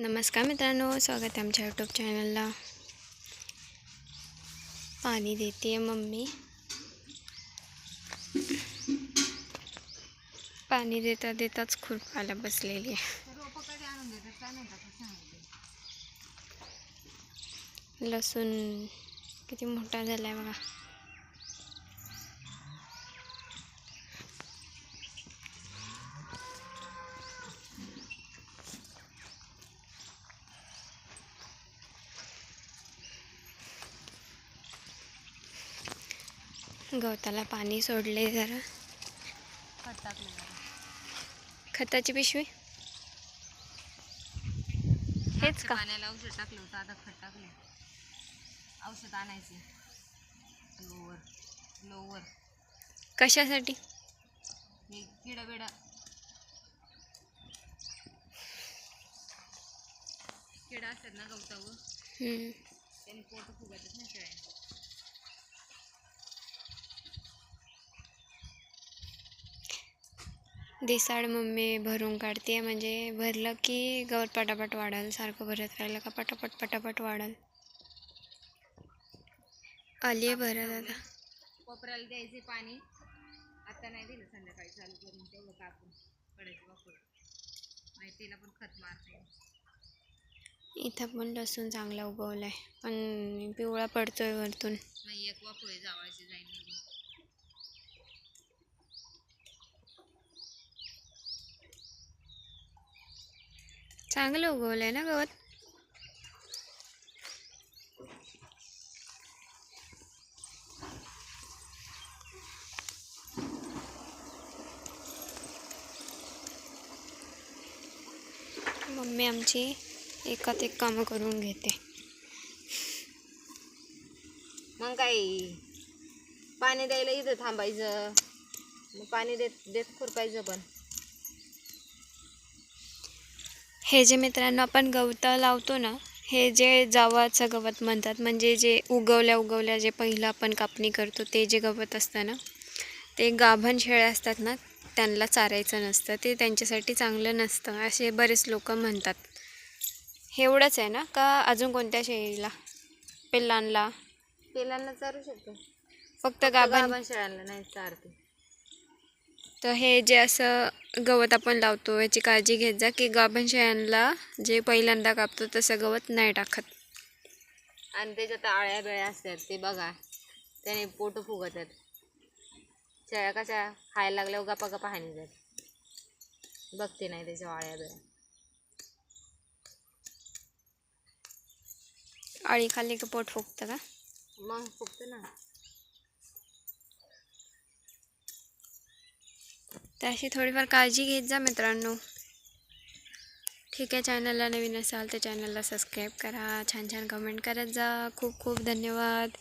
नमस्कार मित्रांनो स्वागत आहे आमच्या यूट्यूब चॅनलला पाणी देते मम्मी. पाणी देता देताच खुरपाला बसलेली आहे. लसूण किती मोठा झाला आहे बघा. गवताला पाणी सोडले जरा. खताची पिशवी? हेच का? पाण्याला औषध टाकलं होतं आता खत टाकलं औषध आणायचे. लोवर लोवर कशासाठी? किडा बिडा किडा असतात ना गवतावर. त्यांनी पोट फुगतच ना दिसाड मम्मी भरून काढते म्हणजे भरलं की गवत पटापट वाढल सारखं भरत राहिलं का पटापट पटापट वाढल. आली आहे भरत आता. कोपऱ्याला द्यायचे पाणी. आता नाही दिलं संध्याकाळी चालू करून तेवढं कापून पडायचं वापर माहितीला पण खत मारता. इथं पण लसूण चांगला उगवला आहे पण पिवळा पडतोय वरतून. चांगलं उगवलं आहे ना गवत? मम्मी आमची एकात एक कामं करून घेते. मग काय? पाणी द्यायला इथं थांबायचं. मग पाणी देत देत खुरपायचं पण. हे जे मित्रांनो आपण गवतं लावतो ना हे जे जावाचं गवत म्हणतात म्हणजे जे उगवल्या उगवल्या जे पहिलं आपण कापणी करतो ते जे गवत असतं ना ते गाभण शेळ्या असतात ना त्यांना चारायचं नसतं ते त्यांच्यासाठी चांगलं नसतं असे बरेच लोक म्हणतात. हे एवढंच आहे ना का अजून कोणत्या शेळीला पिल्लांना पिलांना चारू शकतो. फक्त गाभण शेळ्यांना नाही चारते. तर हे जे असं गवत आपण लावतो याची काळजी घेत जा की गाभण शेळ्यांना जे पहिल्यांदा कापतो तसं गवत नाही टाकत. आणि त्याच्यात आळ्या बिळ्या असतात ते बघा. त्याने पोट फुगतात. शेळ्या कशा खायला लागल्यावर गप्पा गप्पा हानी जात बघते नाही त्याच्या आळ्या बिळ्या. आळी खाल्ली की पोट फुगतं का? मग फुगतं ना. तर अशी थोडीफार काळजी घेत जा मित्रांनो. ठीक आहे चॅनलला नवीन असाल तर चॅनलला सबस्क्राईब करा. छान छान कमेंट करत जा. खूप खूप धन्यवाद.